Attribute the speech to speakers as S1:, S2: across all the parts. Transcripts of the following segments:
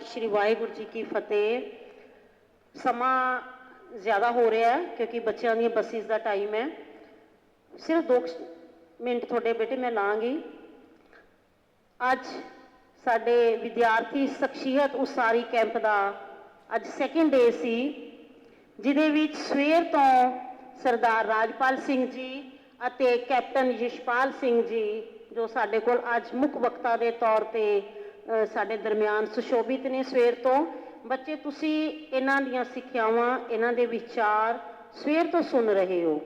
S1: ਸ਼੍ਰੀ ਵਾਹਿਗੁਰੂ ਜੀ ਕੀ ਫਤਿਹ। ਸਮਾਂ ਜ਼ਿਆਦਾ ਹੋ ਰਿਹਾ ਹੈ ਕਿਉਂਕਿ ਬੱਚਿਆਂ ਦੀਆਂ ਬੱਸਿਸ ਦਾ ਟਾਈਮ ਹੈ। ਸਿਰਫ 2 ਮਿੰਟ ਤੁਹਾਡੇ ਬੇਟੇ ਮੈਂ ਲਾਂਗੀ। ਅੱਜ ਸਾਡੇ ਵਿਦਿਆਰਥੀ ਸ਼ਖਸੀਅਤ ਉਸਾਰੀ ਕੈਂਪ ਦਾ ਅੱਜ ਸੈਕਿੰਡ ਡੇ ਸੀ, ਜਿਹਦੇ ਵਿੱਚ ਸਵੇਰ ਤੋਂ ਸਰਦਾਰ ਰਾਜਪਾਲ ਸਿੰਘ ਜੀ ਅਤੇ ਕੈਪਟਨ ਯਸ਼ਪਾਲ ਸਿੰਘ ਜੀ, ਜੋ ਸਾਡੇ ਕੋਲ ਅੱਜ ਮੁੱਖ ਵਕਤਾ ਦੇ ਤੌਰ ਤੇ ਸਾਡੇ ਦਰਮਿਆਨ ਸੁਸ਼ੋਭਿਤ ਨੇ ਸਵੇਰ ਤੋਂ। ਬੱਚੇ, ਤੁਸੀਂ ਇਹਨਾਂ ਦੀਆਂ ਸਿੱਖਿਆਵਾਂ, ਇਹਨਾਂ ਦੇ ਵਿਚਾਰ ਸਵੇਰ ਤੋਂ ਸੁਣ ਰਹੇ ਹੋ।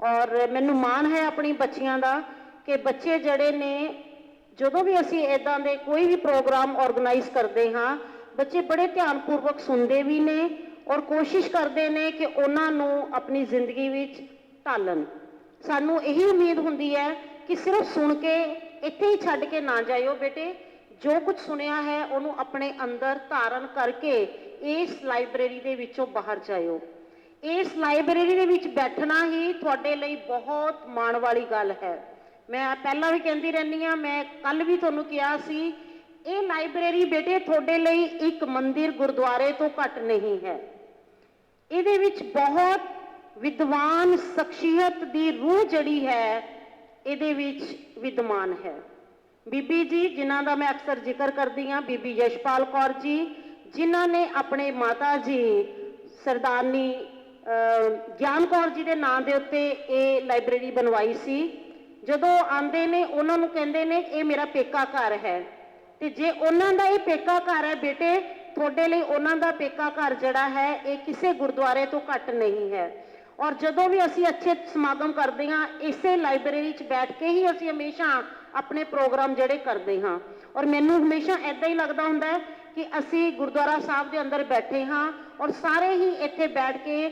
S1: ਔਰ ਮੈਨੂੰ ਮਾਣ ਹੈ ਆਪਣੀ ਬੱਚੀਆਂ ਦਾ ਕਿ ਬੱਚੇ ਜਿਹੜੇ ਨੇ, ਜਦੋਂ ਵੀ ਅਸੀਂ ਇਦਾਂ ਦੇ ਕੋਈ ਵੀ ਪ੍ਰੋਗਰਾਮ ਆਰਗੇਨਾਈਜ਼ ਕਰਦੇ ਹਾਂ, ਬੱਚੇ ਬੜੇ ਧਿਆਨਪੂਰਵਕ ਸੁਣਦੇ ਵੀ ਨੇ ਔਰ ਕੋਸ਼ਿਸ਼ ਕਰਦੇ ਨੇ ਕਿ ਉਹਨਾਂ ਨੂੰ ਆਪਣੀ ਜ਼ਿੰਦਗੀ ਵਿੱਚ ਢਾਲਣ। ਸਾਨੂੰ ਇਹੀ ਉਮੀਦ ਹੁੰਦੀ ਹੈ ਕਿ ਸਿਰਫ ਸੁਣ ਕੇ ਇੱਥੇ ਹੀ ਛੱਡ ਕੇ ਨਾ ਜਾਇਓ ਬੇਟੇ। ਜੋ ਕੁਝ ਸੁਣਿਆ ਹੈ, ਉਹਨੂੰ ਆਪਣੇ ਅੰਦਰ ਧਾਰਨ ਕਰਕੇ ਇਸ ਲਾਇਬ੍ਰੇਰੀ ਦੇ ਵਿੱਚੋਂ ਬਾਹਰ ਜਾਇਓ। ਇਸ ਲਾਇਬ੍ਰੇਰੀ ਦੇ ਵਿੱਚ ਬੈਠਣਾ ਹੀ ਤੁਹਾਡੇ ਲਈ ਬਹੁਤ ਮਾਣ ਵਾਲੀ ਗੱਲ ਹੈ। ਮੈਂ ਪਹਿਲਾਂ ਵੀ ਕਹਿੰਦੀ ਰਹਿੰਦੀ ਆ ਮੈਂ ਕੱਲ ਵੀ ਤੁਹਾਨੂੰ ਕਿਹਾ ਸੀ, ਇਹ ਲਾਇਬ੍ਰੇਰੀ ਬੇਟੇ ਤੁਹਾਡੇ ਲਈ ਇੱਕ ਮੰਦਿਰ ਗੁਰਦੁਆਰੇ ਤੋਂ ਘੱਟ ਨਹੀਂ ਹੈ। ਇਹਦੇ ਵਿੱਚ ਬਹੁਤ ਵਿਦਵਾਨ ਸ਼ਖਸੀਅਤ ਦੀ ਰੂਹ ਜਿਹੜੀ ਹੈ, ਇਹਦੇ ਵਿੱਚ ਵਿਦਮਾਨ ਹੈ। ਬੀਬੀ ਜੀ, ਜਿਨ੍ਹਾਂ ਦਾ ਮੈਂ ਅਕਸਰ ਜ਼ਿਕਰ ਕਰਦੀ ਹਾਂ, ਬੀਬੀ ਯਸ਼ਪਾਲ ਕੌਰ ਜੀ, ਜਿਨ੍ਹਾਂ ਨੇ ਆਪਣੇ ਮਾਤਾ ਜੀ, ਸਰਦਾਰਨੀ ਗਿਆਨ ਕੌਰ ਜੀ ਦੇ ਨਾਂ ਦੇ ਉੱਤੇ ਇਹ ਲਾਇਬ੍ਰੇਰੀ ਬਣਵਾਈ ਸੀ। ਜਦੋਂ ਆਂਦੇ ਨੇ, ਉਹਨਾਂ ਨੂੰ ਕਹਿੰਦੇ ਨੇ, ਇਹ ਮੇਰਾ ਪੇਕਾ ਘਰ ਹੈ। ਤੇ ਜੇ ਉਹਨਾਂ ਦਾ ਇਹ ਪੇਕਾ ਘਰ ਹੈ, ਬੇਟੇ, ਤੁਹਾਡੇ ਲਈ ਉਹਨਾਂ ਦਾ ਪੇਕਾ ਘਰ ਜਿਹੜਾ ਹੈ, ਇਹ ਕਿਸੇ ਗੁਰਦੁਆਰੇ ਤੋਂ ਘੱਟ ਨਹੀਂ ਹੈ। ਔਰ ਜਦੋਂ ਵੀ ਅਸੀਂ ਅੱਛੇ ਸਮਾਗਮ ਕਰਦੇ ਹਾਂ, ਇਸੇ ਲਾਇਬ੍ਰੇਰੀ 'ਚ ਬੈਠ ਕੇ ਹੀ ਅਸੀਂ ਹਮੇਸ਼ਾ ਆਪਣੇ ਪ੍ਰੋਗਰਾਮ ਜਿਹੜੇ ਕਰਦੇ ਹਾਂ। ਔਰ ਮੈਨੂੰ ਹਮੇਸ਼ਾ ਐਦਾਂ ਹੀ ਲੱਗਦਾ ਹੁੰਦਾ ਹੈ ਕਿ ਅਸੀਂ ਗੁਰਦੁਆਰਾ ਸਾਹਿਬ ਦੇ ਅੰਦਰ ਬੈਠੇ ਹਾਂ ਔਰ ਸਾਰੇ ਹੀ ਇੱਥੇ ਬੈਠ ਕੇ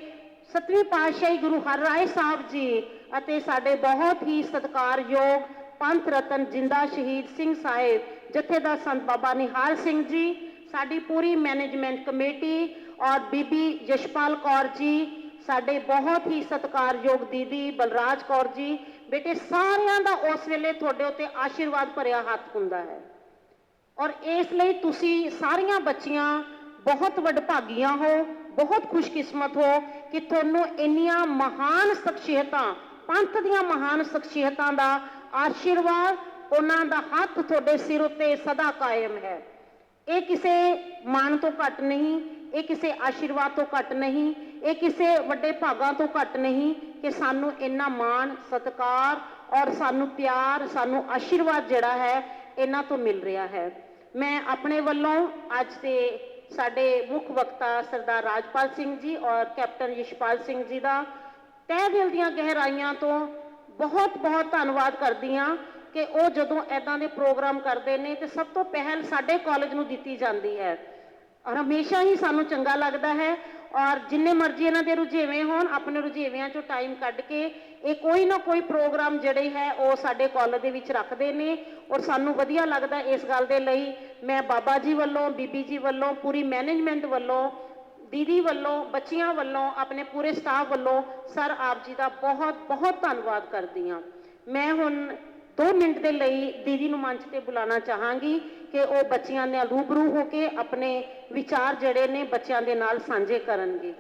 S1: ਸਤਵੀਂ ਪਾਤਸ਼ਾਹੀ ਗੁਰੂ ਹਰ ਰਾਏ ਸਾਹਿਬ ਜੀ ਅਤੇ ਸਾਡੇ ਬਹੁਤ ਹੀ ਸਤਿਕਾਰਯੋਗ ਪੰਥ ਰਤਨ ਜਿੰਦਾ ਸ਼ਹੀਦ ਸਿੰਘ ਸਾਹਿਬ, ਜਥੇਦਾਰ ਸੰਤ ਬਾਬਾ ਨਿਹਾਲ ਸਿੰਘ ਜੀ, ਸਾਡੀ ਪੂਰੀ ਮੈਨੇਜਮੈਂਟ ਕਮੇਟੀ ਔਰ ਬੀਬੀ ਯਸ਼ਪਾਲ ਕੌਰ ਜੀ ਸਾਡੇ ਬਹੁਤ ਹੀ ਸਤਿਕਾਰਯੋਗ ਦੀਦੀ ਬਲਰਾਜ ਕੌਰ ਜੀ, ਬੇਟੇ ਸਾਰਿਆਂ ਦਾ ਉਸ ਵੇਲੇ ਤੁਹਾਡੇ ਉੱਤੇ ਆਸ਼ੀਰਵਾਦ ਭਰਿਆ ਹੱਥ ਹੁੰਦਾ ਹੈ। ਔਰ ਇਸ ਲਈ ਤੁਸੀਂ ਸਾਰੀਆਂ ਬੱਚੀਆਂ ਬਹੁਤ ਵਡਭਾਗੀਆਂ ਹੋ, ਬਹੁਤ ਖੁਸ਼ਕਿਸਮਤ ਹੋ ਕਿ ਤੁਹਾਨੂੰ ਇੰਨੀਆਂ ਮਹਾਨ ਸ਼ਖਸੀਅਤਾਂ, ਪੰਥ ਦੀਆਂ ਮਹਾਨ ਸ਼ਖਸੀਅਤਾਂ ਦਾ ਆਸ਼ੀਰਵਾਦ ਉਹਨਾਂ ਦਾ ਹੱਥ ਤੁਹਾਡੇ ਸਿਰ ਉੱਤੇ ਸਦਾ ਕਾਇਮ ਹੈ। ਇਹ ਕਿਸੇ ਮਾਣ ਤੋਂ ਘੱਟ ਨਹੀਂ ਇਹ ਕਿਸੇ ਆਸ਼ੀਰਵਾਦ ਤੋਂ ਘੱਟ ਨਹੀਂ, ਇਹ ਕਿਸੇ ਵੱਡੇ ਭਾਗਾਂ ਤੋਂ ਘੱਟ ਨਹੀਂ ਕਿ ਸਾਨੂੰ ਇੰਨਾ ਮਾਣ, ਸਤਿਕਾਰ ਔਰ ਸਾਨੂੰ ਪਿਆਰ, ਸਾਨੂੰ ਆਸ਼ੀਰਵਾਦ ਜਿਹੜਾ ਹੈ, ਇਹਨਾਂ ਤੋਂ ਮਿਲ ਰਿਹਾ ਹੈ। ਮੈਂ ਆਪਣੇ ਵੱਲੋਂ ਅੱਜ ਦੇ ਸਾਡੇ ਮੁੱਖ ਵਕਤਾ ਸਰਦਾਰ ਰਾਜਪਾਲ ਸਿੰਘ ਜੀ ਔਰ ਕੈਪਟਨ ਯਸ਼ਪਾਲ ਸਿੰਘ ਜੀ ਦਾ ਤਹਿ ਦਿਲ ਦੀਆਂ ਗਹਿਰਾਈਆਂ ਤੋਂ ਬਹੁਤ ਬਹੁਤ ਧੰਨਵਾਦ ਕਰਦੀ ਹਾਂ ਕਿ ਉਹ ਜਦੋਂ ਐਦਾਂ ਦੇ ਪ੍ਰੋਗਰਾਮ ਕਰਦੇ ਨੇ ਤੇ ਸਭ ਤੋਂ ਪਹਿਲ ਸਾਡੇ ਕਾਲਜ ਨੂੰ ਦਿੱਤੀ ਜਾਂਦੀ ਹੈ। ਔਰ ਹਮੇਸ਼ਾ ਹੀ ਸਾਨੂੰ ਚੰਗਾ ਲੱਗਦਾ ਹੈ ਔਰ ਜਿੰਨੇ ਮਰਜ਼ੀ ਇਹਨਾਂ ਦੇ ਰੁਝੇਵੇਂ ਹੋਣ, ਆਪਣੇ ਰੁਝੇਵਿਆਂ ਚੋਂ ਟਾਈਮ ਕੱਢ ਕੇ ਇਹ ਕੋਈ ਨਾ ਕੋਈ ਪ੍ਰੋਗਰਾਮ ਜਿਹੜੇ ਹੈ ਉਹ ਸਾਡੇ ਕਾਲਜ ਦੇ ਵਿੱਚ ਰੱਖਦੇ ਨੇ ਔਰ ਸਾਨੂੰ ਵਧੀਆ ਲੱਗਦਾ ਇਸ ਗੱਲ ਦੇ ਲਈ। ਮੈਂ ਬਾਬਾ ਜੀ ਵੱਲੋਂ, ਬੀਬੀ ਜੀ ਵੱਲੋਂ, ਪੂਰੀ ਮੈਨੇਜਮੈਂਟ ਵੱਲੋਂ, ਦੀਦੀ ਵੱਲੋਂ, ਬੱਚੀਆਂ ਵੱਲੋਂ, ਆਪਣੇ ਪੂਰੇ ਸਟਾਫ ਵੱਲੋਂ ਸਰ ਆਪ ਜੀ ਦਾ ਬਹੁਤ ਬਹੁਤ ਧੰਨਵਾਦ ਕਰਦੀ ਹਾਂ। ਮੈਂ ਹੁਣ 2 ਮਿੰਟ ਦੇ ਲਈ ਦੀਦੀ ਨੂੰ ਮੰਚ ਤੇ ਬੁਲਾਉਣਾ ਚਾਹਾਂਗੀ ਕਿ ਉਹ ਬੱਚਿਆਂ ਨਾਲ ਰੂਬਰੂ ਹੋ ਕੇ ਆਪਣੇ ਵਿਚਾਰ ਜਿਹੜੇ ਨੇ ਬੱਚਿਆਂ ਦੇ ਨਾਲ ਸਾਂਝੇ ਕਰਨਗੇ।